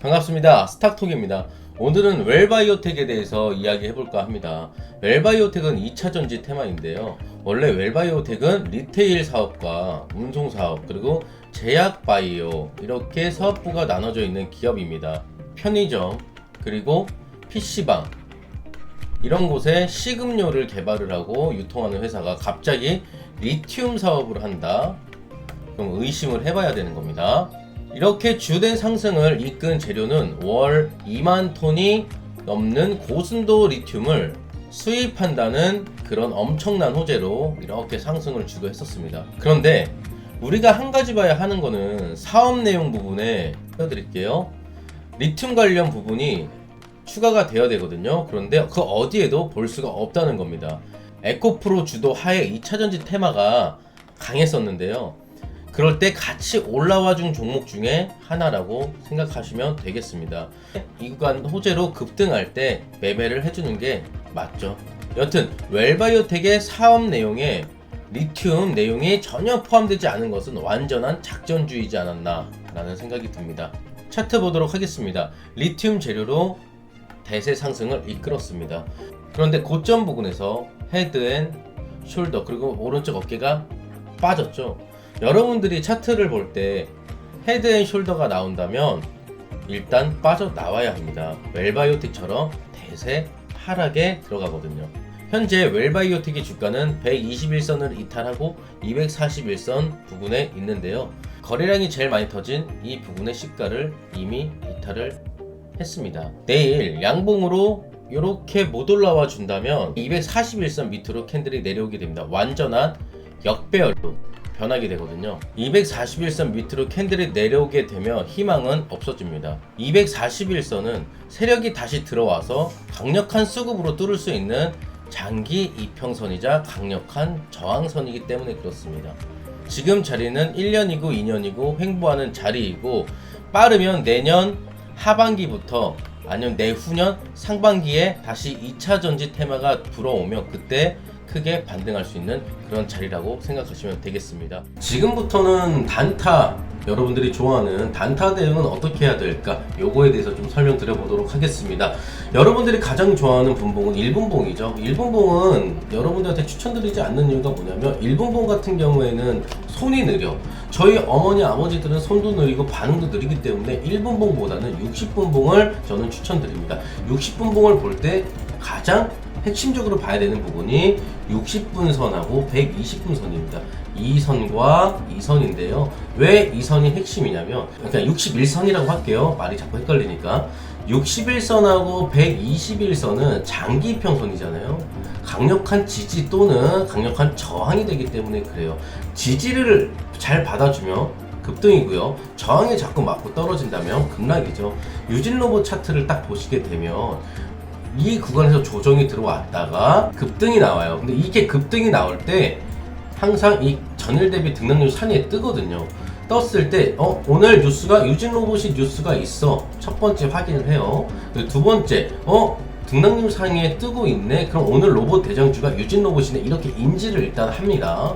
반갑습니다. 스탁톡입니다. 오늘은 웰바이오텍에 대해서 이야기해 볼까 합니다. 웰바이오텍은 2차 전지 테마인데요. 원래 웰바이오텍은 리테일 사업과 운송 사업 그리고 제약 바이오 이렇게 사업부가 나눠져 있는 기업입니다. 편의점 그리고 PC방 이런 곳에 식음료를 개발을 하고 유통하는 회사가 갑자기 리튬 사업을 한다. 그럼 의심을 해봐야 되는 겁니다. 이렇게 주된 상승을 이끈 재료는 월 2만 톤이 넘는 고순도 리튬을 수입한다는 그런 엄청난 호재로 이렇게 상승을 주도했었습니다. 그런데 우리가 한 가지 봐야 하는 거는 사업 내용 부분에 보여드릴게요. 리튬 관련 부분이 추가가 되어야 되거든요. 그런데 그 어디에도 볼 수가 없다는 겁니다. 에코프로 주도 하에 2차전지 테마가 강했었는데요. 그럴 때 같이 올라와 준 종목 중에 하나라고 생각하시면 되겠습니다. 이 구간 호재로 급등할 때 매매를 해주는 게 맞죠. 여튼 웰바이오텍의 사업 내용에 리튬 내용이 전혀 포함되지 않은 것은 완전한 작전주의지 않았나 라는 생각이 듭니다. 차트 보도록 하겠습니다. 리튬 재료로 대세 상승을 이끌었습니다. 그런데 고점 부근에서 헤드 앤 숄더 그리고 오른쪽 어깨가 빠졌죠. 여러분들이 차트를 볼 때 헤드 앤 숄더가 나온다면 일단 빠져나와야 합니다. 웰바이오틱처럼 대세 하락에 들어가거든요. 현재 웰바이오틱의 주가는 121선을 이탈하고 241선 부근에 있는데요. 거래량이 제일 많이 터진 이 부분의 시가를 이미 이탈을 했습니다. 내일 양봉으로 이렇게 못 올라와 준다면 241선 밑으로 캔들이 내려오게 됩니다. 완전한 역배열로 변하게 되거든요. 241선 밑으로 캔들이 내려오게 되면 희망은 없어집니다. 241선은 세력이 다시 들어와서 강력한 수급으로 뚫을 수 있는 장기 이평선이자 강력한 저항선이기 때문에 그렇습니다. 지금 자리는 1년이고 2년이고 횡보하는 자리이고 빠르면 내년 하반기부터 아니면 내후년 상반기에 다시 2차 전지 테마가 불어오면 그때 크게 반등할 수 있는 그런 자리라고 생각하시면 되겠습니다. 지금부터는 단타 여러분들이 좋아하는 단타 대응은 어떻게 해야 될까? 요거에 대해서 좀 설명드려 보도록 하겠습니다. 여러분들이 가장 좋아하는 분봉은 1분봉이죠. 1분봉은 여러분들한테 추천드리지 않는 이유가 뭐냐면 1분봉 같은 경우에는 손이 느려. 저희 어머니 아버지들은 손도 느리고 반응도 느리기 때문에 1분봉보다는 60분봉을 저는 추천드립니다. 60분봉을 볼 때 가장 핵심적으로 봐야 되는 부분이 60분 선하고 120분 선입니다. 이 선과 이 선인데요. 왜 이 선이 핵심이냐면, 그러니까 61선이라고 할게요. 말이 자꾸 헷갈리니까. 61선하고 121선은 장기 평선이잖아요. 강력한 지지 또는 강력한 저항이 되기 때문에 그래요. 지지를 잘 받아주면 급등이고요. 저항에 자꾸 맞고 떨어진다면 급락이죠. 유진 로봇 차트를 딱 보시게 되면 이 구간에서 조정이 들어왔다가 급등이 나와요. 근데 이게 급등이 나올 때 항상 이 전일 대비 등락률 산위에 뜨거든요. 떴을 때, 어, 오늘 뉴스가 유진 로봇이 뉴스가 있어. 첫 번째 확인을 해요. 두 번째, 어, 등락률 상위에 뜨고 있네. 그럼 오늘 로봇 대장주가 유진 로봇이네. 이렇게 인지를 일단 합니다.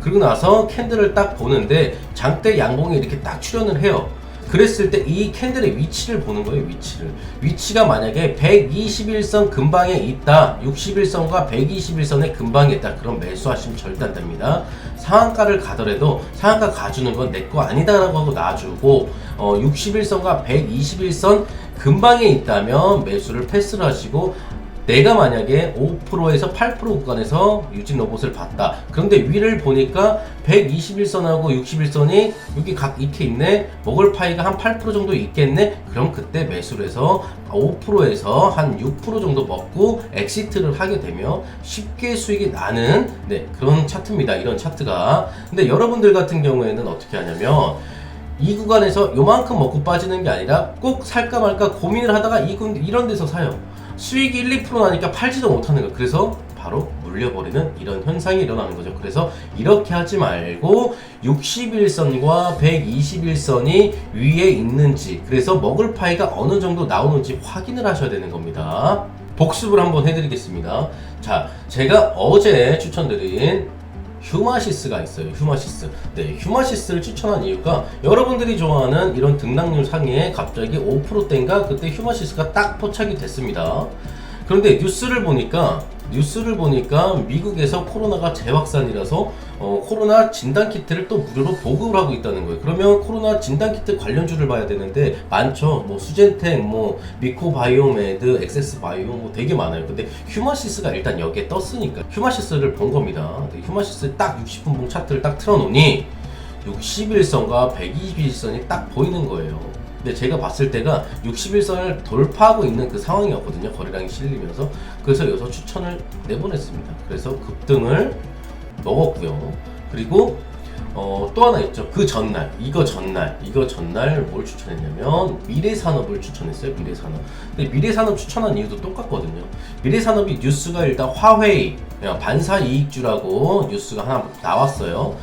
그리고 나서 캔들을 딱 보는데 장대 양봉이 이렇게 딱 출현을 해요. 그랬을 때 이 캔들의 위치를 보는 거예요, 위치를. 위치가 만약에 121선 근방에 있다. 61선과 121선의 근방에 있다. 그럼 매수하시면 절대 안 됩니다. 상한가를 가더라도 상한가 가주는 건 내 거 아니다라고 하고 놔주고 어, 61선과 121선 근방에 있다면 매수를 패스를 하시고 내가 만약에 5%에서 8% 구간에서 유진 로봇을 봤다. 그런데 위를 보니까 121선하고 61선이 여기 각 이렇게 있네. 먹을 파이가 한 8% 정도 있겠네. 그럼 그때 매수를 해서 5%에서 한 6% 정도 먹고 엑시트를 하게 되면 쉽게 수익이 나는 네, 그런 차트입니다. 이런 차트가. 근데 여러분들 같은 경우에는 어떻게 하냐면 이 구간에서 요만큼 먹고 빠지는 게 아니라 꼭 살까 말까 고민을 하다가 이 군- 이런 데서 사요. 수익이 1, 2% 나니까 팔지도 못하는 거예요. 그래서 바로 물려버리는 이런 현상이 일어나는 거죠. 그래서 이렇게 하지 말고 61선과 121선이 위에 있는지 그래서 먹을 파이가 어느 정도 나오는지 확인을 하셔야 되는 겁니다. 복습을 한번 해드리겠습니다. 자, 제가 어제 추천드린 휴마시스가 있어요. 휴마시스. 네, 휴마시스를 추천한 이유가 여러분들이 좋아하는 이런 등락률 상위에 갑자기 5%대인가 그때 휴마시스가 딱 포착이 됐습니다. 그런데 뉴스를 보니까 뉴스를 보니까 미국에서 코로나가 재확산이라서 어, 코로나 진단 키트를 또 무료로 보급을 하고 있다는 거예요. 그러면 코로나 진단 키트 관련주를 봐야 되는데 많죠. 뭐 수젠텍, 뭐 미코바이오메드, 엑세스바이오 뭐 되게 많아요. 근데 휴마시스가 일단 여기에 떴으니까 휴마시스를 본 겁니다. 휴마시스 딱 60분봉 차트를 딱 틀어놓으니 61선과 121선이 딱 보이는 거예요. 근데 제가 봤을 때가 61선을 돌파하고 있는 그 상황이었거든요. 거래량이 실리면서. 그래서 여기서 추천을 내보냈습니다. 그래서 급등을 먹었고요. 그리고 어, 또 하나 있죠. 그 전날, 이거 전날, 이거 전날 뭘 추천했냐면 미래 산업을 추천했어요. 미래 산업. 근데 미래 산업 추천한 이유도 똑같거든요. 미래 산업이 뉴스가 일단 화웨이 반사 이익주라고 뉴스가 하나 나왔어요.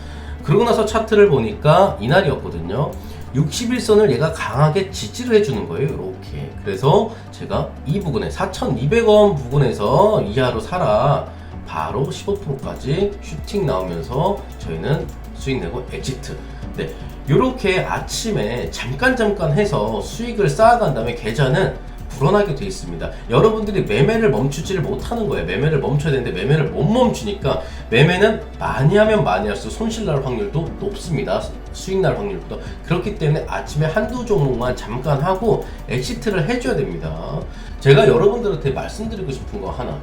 그러고 나서 차트를 보니까 이날이었거든요. 61선을 얘가 강하게 지지를 해주는 거예요. 이렇게. 그래서 제가 이 부분에 4,200원 부분에서 이하로 사라. 바로 15%까지 슈팅 나오면서 저희는 수익 내고 엑시트. 네. 요렇게 아침에 잠깐 잠깐 해서 수익을 쌓아간 다음에 계좌는 불어나게 돼 있습니다. 여러분들이 매매를 멈추지를 못하는 거예요. 매매를 멈춰야 되는데 매매를 못 멈추니까 매매는 많이 하면 많이 할수록 손실 날 확률도 높습니다. 수익 날 확률도. 그렇기 때문에 아침에 한두 종목만 잠깐 하고 엑시트를 해줘야 됩니다. 제가 여러분들한테 말씀드리고 싶은 거 하나.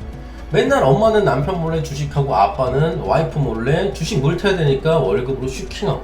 맨날 엄마는 남편 몰래 주식하고 아빠는 와이프 몰래 주식 물 타야 되니까 월급으로 슈킹하고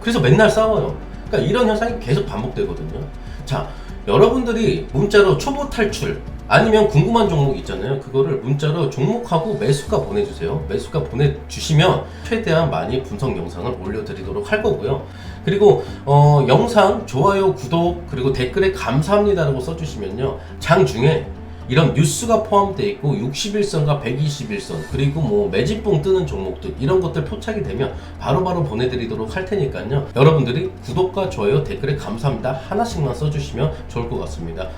그래서 맨날 싸워요. 그러니까 이런 현상이 계속 반복되거든요. 자, 여러분들이 문자로 초보 탈출 아니면 궁금한 종목 있잖아요. 그거를 문자로 종목하고 매수가 보내주세요. 매수가 보내주시면 최대한 많이 분석 영상을 올려드리도록 할 거고요. 그리고 어, 영상 좋아요, 구독 그리고 댓글에 감사합니다라고 써주시면요. 장 중에 이런 뉴스가 포함되어 있고 61선과 121선 그리고 뭐 매집봉 뜨는 종목들 이런 것들 포착이 되면 바로 바로 보내드리도록 할 테니까요. 여러분들이 구독과 좋아요 댓글에 감사합니다. 하나씩만 써주시면 좋을 것 같습니다